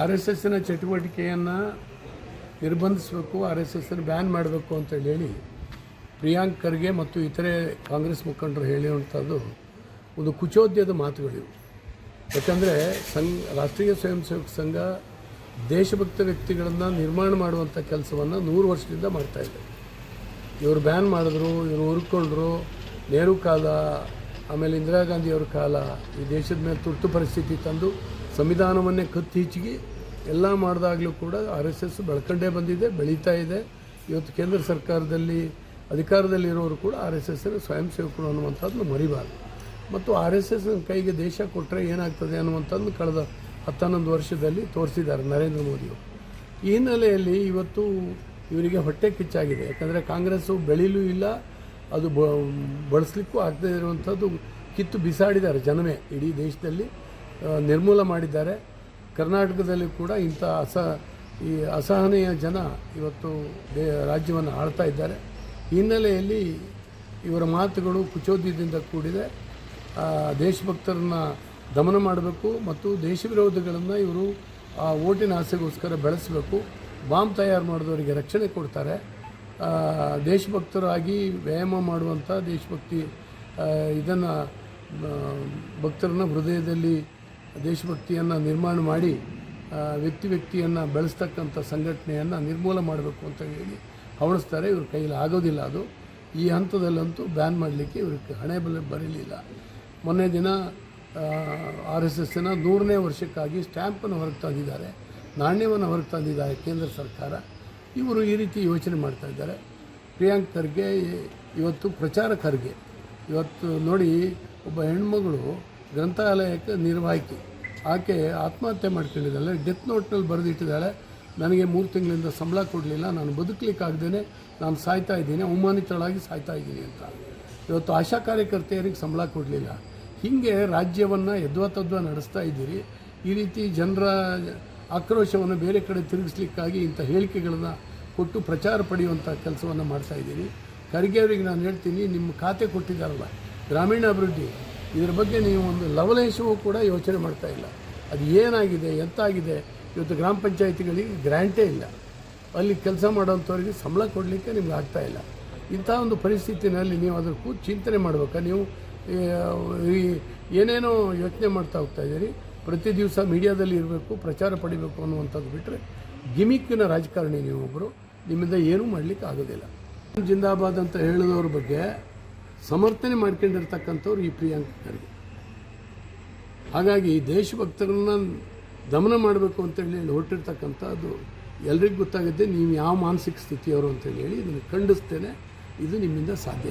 R S ಎಸ್ನ ಚಟುವಟಿಕೆಯನ್ನು ನಿರ್ಬಂಧಿಸಬೇಕು, ಆರ್ ಎಸ್ ಎಸ್ನ ಬ್ಯಾನ್ ಮಾಡಬೇಕು ಅಂತೇಳಿ ಹೇಳಿ ಪ್ರಿಯಾಂಕ್ ಖರ್ಗೆ ಮತ್ತು ಇತರೆ ಕಾಂಗ್ರೆಸ್ ಮುಖಂಡರು ಹೇಳಿರುವಂಥದ್ದು ಒಂದು ಕುಚೋದ್ಯದ ಮಾತುಗಳಿವು. ಯಾಕಂದರೆ ಸಂಘ, ರಾಷ್ಟ್ರೀಯ ಸ್ವಯಂ ಸೇವಕ ಸಂಘ ದೇಶಭಕ್ತ ವ್ಯಕ್ತಿಗಳನ್ನು ನಿರ್ಮಾಣ ಮಾಡುವಂಥ ಕೆಲಸವನ್ನು ನೂರು ವರ್ಷದಿಂದ ಮಾಡ್ತಾಯಿದೆ ಇವರು ಬ್ಯಾನ್ ಮಾಡಿದ್ರು, ಇವರು ಹುರ್ಕೊಂಡ್ರು, ನೇರು ಕಾಲ ಆಮೇಲೆ ಇಂದಿರಾ ಗಾಂಧಿಯವ್ರ ಕಾಲ ಈ ದೇಶದ ಮೇಲೆ ತುರ್ತು ಪರಿಸ್ಥಿತಿ ತಂದು ಸಂವಿಧಾನವನ್ನೇ ಕತ್ತಿಚ್ಚಿಗೆ ಎಲ್ಲ ಮಾಡಿದಾಗಲೂ ಕೂಡ ಆರ್ ಎಸ್ ಎಸ್ ಬೆಳ್ಕೊಂಡೇ ಬಂದಿದೆ, ಬೆಳೀತಾ ಇದೆ. ಇವತ್ತು ಕೇಂದ್ರ ಸರ್ಕಾರದಲ್ಲಿ, ಅಧಿಕಾರದಲ್ಲಿರೋರು ಕೂಡ ಆರ್ ಎಸ್ ಎಸ್ನ ಸ್ವಯಂ ಸೇವಕರು ಅನ್ನುವಂಥದ್ದನ್ನು ಮರಿಬಾರ್ದು. ಮತ್ತು ಆರ್ ಎಸ್ ಎಸ್ ಕೈಗೆ ದೇಶ ಕೊಟ್ಟರೆ ಏನಾಗ್ತದೆ ಅನ್ನುವಂಥದ್ದು ಕಳೆದ ಹತ್ತನ್ನೊಂದು ವರ್ಷದಲ್ಲಿ ತೋರಿಸಿದ್ದಾರೆ ನರೇಂದ್ರ ಮೋದಿಯವರು. ಈ ಹಿನ್ನೆಲೆಯಲ್ಲಿ ಇವತ್ತು ಇವರಿಗೆ ಹೊಟ್ಟೆ ಕಿಚ್ಚಾಗಿದೆ. ಯಾಕಂದರೆ ಕಾಂಗ್ರೆಸ್ಸು ಬೆಳೀಲೂ ಇಲ್ಲ ಅದು ಬಳಸಲಿಕ್ಕೂ ಆಗದೇ ಇರುವಂಥದ್ದು ಕಿತ್ತು ಬಿಸಾಡಿದ್ದಾರೆ ಜನಮೇ ಇಡೀ ದೇಶದಲ್ಲಿ. ನಿರ್ಮೂಲ ಮಾಡಿದ್ದಾರೆ. ಕರ್ನಾಟಕದಲ್ಲಿ ಕೂಡ ಇಂಥ ಅಸ, ಈ ಅಸಹನೀಯ ಜನ ಇವತ್ತು ದೇ, ರಾಜ್ಯವನ್ನು ಆಳ್ತಾ ಇದ್ದಾರೆ. ಹಿನ್ನೆಲೆಯಲ್ಲಿ ಇವರ ಮಾತುಗಳು ಕುಚೋದ್ಯದಿಂದ ಕೂಡಿದೆ. ದೇಶಭಕ್ತರನ್ನು ದಮನ ಮಾಡಬೇಕು ಮತ್ತು ದೇಶ ವಿರೋಧಿಗಳನ್ನು ಇವರು ಆ ಓಟಿನ ಆಸೆಗೋಸ್ಕರ ಬೆಳೆಸಬೇಕು. ಬಾಂಬ್ ತಯಾರು ಮಾಡಿದವರಿಗೆ ರಕ್ಷಣೆ ಕೊಡ್ತಾರೆ. ದೇಶಭಕ್ತರಾಗಿ ವ್ಯಾಯಾಮ ಮಾಡುವಂಥ ದೇಶಭಕ್ತಿ ಇದನ್ನು ಭಕ್ತರನ್ನ ಹೃದಯದಲ್ಲಿ ದೇಶಭಕ್ತಿಯನ್ನು ನಿರ್ಮಾಣ ಮಾಡಿ ವ್ಯಕ್ತಿ ವ್ಯಕ್ತಿಯನ್ನು ಬೆಳೆಸ್ತಕ್ಕಂಥ ಸಂಘಟನೆಯನ್ನು ನಿರ್ಮೂಲ ಮಾಡಬೇಕು ಅಂತ ಹೇಳಿ ಹವಣಿಸ್ತಾರೆ. ಇವ್ರ ಕೈಯಲ್ಲಿ ಆಗೋದಿಲ್ಲ ಅದು. ಈ ಹಂತದಲ್ಲಂತೂ ಬ್ಯಾನ್ ಮಾಡಲಿಕ್ಕೆ ಇವ್ರಿಗೆ ಹಣೆ ಬಲ ಬರಲಿಲ್ಲ. ಮೊನ್ನೆ ದಿನ ಆರ್ ಎಸ್ ಎಸ್ನ ನೂರನೇ ವರ್ಷಕ್ಕಾಗಿ ಸ್ಟ್ಯಾಂಪನ್ನು ಹೊರಗೆ ತಂದಿದ್ದಾರೆ. ನಾಣ್ಯವನ್ನು ಹೊರಗೆ ತಂದಿದ್ದಾರೆ ಕೇಂದ್ರ ಸರ್ಕಾರ. ಇವರು ಈ ರೀತಿ ಯೋಚನೆ ಮಾಡ್ತಾ ಇದ್ದಾರೆ. ಪ್ರಿಯಾಂಕ್ ಖರ್ಗೆ ಇವತ್ತು ಪ್ರಚಾರ ಖರ್ಗೆ. ಇವತ್ತು ನೋಡಿ ಒಬ್ಬ ಹೆಣ್ಮಗಳು ಗ್ರಂಥಾಲಯಕ್ಕೆ ನಿರ್ವಾಹಕಿ ಆಕೆ ಆತ್ಮಹತ್ಯೆ ಮಾಡ್ಕೊಂಡಿದ್ದಾಳೆ, ಡೆತ್ ನೋಟ್ನಲ್ಲಿ ಬರೆದಿಟ್ಟಿದ್ದಾಳೆ, ನನಗೆ ಮೂರು ತಿಂಗಳಿಂದ ಸಂಬಳ ಕೊಡಲಿಲ್ಲ, ನಾನು ಬದುಕಲಿಕ್ಕಾಗ್ದೇ ನಾನು ಸಾಯ್ತಾ ಇದ್ದೀನಿ, ಅವಮಾನಿತಳಾಗಿ ಸಾಯ್ತಾ ಇದ್ದೀನಿ ಅಂತ. ಇವತ್ತು ಆಶಾ ಕಾರ್ಯಕರ್ತೆಯರಿಗೆ ಸಂಬಳ ಕೊಡಲಿಲ್ಲ. ಹೀಗೆ ರಾಜ್ಯವನ್ನು ಯದ್ವಾತದ್ವಾ ನಡೆಸ್ತಾ ಇದ್ದೀರಿ. ಈ ರೀತಿ ಜನರ ಆಕ್ರೋಶವನ್ನು ಬೇರೆ ಕಡೆ ತಿರುಗಿಸ್ಲಿಕ್ಕಾಗಿ ಇಂಥ ಹೇಳಿಕೆಗಳನ್ನು ಕೊಟ್ಟು ಪ್ರಚಾರ ಪಡೆಯುವಂಥ ಕೆಲಸವನ್ನು ಮಾಡ್ತಾ ಇದ್ದೀನಿ. ಖರ್ಗೆ ಅವರಿಗೆ ನಾನು ಹೇಳ್ತೀನಿ, ನಿಮ್ಮ ಖಾತೆ ಕೊಟ್ಟಿದ್ದಾರಲ್ಲ, ಗ್ರಾಮೀಣಾಭಿವೃದ್ಧಿ, ಇದರ ಬಗ್ಗೆ ನೀವು ಒಂದು ಲವಲೇಶವೂ ಕೂಡ ಯೋಚನೆ ಮಾಡ್ತಾ ಇಲ್ಲ. ಅದು ಏನಾಗಿದೆ, ಎಂತಾಗಿದೆ? ಇವತ್ತು ಗ್ರಾಮ ಪಂಚಾಯಿತಿಗಳಿಗೆ ಗ್ರ್ಯಾಂಟೇ ಇಲ್ಲ. ಅಲ್ಲಿ ಕೆಲಸ ಮಾಡೋಂಥವ್ರಿಗೆ ಸಂಬಳ ಕೊಡಲಿಕ್ಕೆ ನಿಮ್ಗೆ ಆಗ್ತಾ ಇಲ್ಲ. ಇಂಥ ಒಂದು ಪರಿಸ್ಥಿತಿನಲ್ಲಿ ನೀವು ಅದರ ಕೂತು ಚಿಂತನೆ ಮಾಡ್ಬೇಕಾ? ನೀವು ಏನೇನೋ ಯೋಚನೆ ಮಾಡ್ತಾ ಹೋಗ್ತಾ ಇದ್ದೀರಿ? ಪ್ರತಿ ದಿವಸ ಮೀಡಿಯಾದಲ್ಲಿ ಇರಬೇಕು, ಪ್ರಚಾರ ಪಡಿಬೇಕು ಅನ್ನುವಂಥದ್ದು ಬಿಟ್ಟರೆ ಗಿಮಿಕ್ಕಿನ ರಾಜಕಾರಣಿ ನೀವೊಬ್ಬರು ನಿಮ್ಮಿಂದ ಏನೂ ಮಾಡಲಿಕ್ಕೆ ಆಗೋದಿಲ್ಲ. ಜಿಂದಾಬಾದ್ ಅಂತ ಹೇಳಿದವ್ರ ಬಗ್ಗೆ ಸಮರ್ಥನೆ ಮಾಡ್ಕೊಂಡಿರ್ತಕ್ಕಂಥವ್ರು ಈ ಪ್ರಿಯಾಂಕ್ ಖರ್ಗೆ. ಹಾಗಾಗಿ ದೇಶಭಕ್ತರನ್ನ ದಮನ ಮಾಡಬೇಕು ಅಂತೇಳಿ ಹೇಳಿ ಹೊರಟಿರ್ತಕ್ಕಂಥದ್ದು ಎಲ್ರಿಗೂ ಗೊತ್ತಾಗುತ್ತೆ, ನೀವು ಯಾವ ಮಾನಸಿಕ ಸ್ಥಿತಿಯವರು ಅಂತೇಳಿ ಹೇಳಿ, ಇದನ್ನು ಖಂಡಿಸ್ತೇನೆ. ಇದು ನಿಮ್ಮಿಂದ ಸಾಧ್ಯ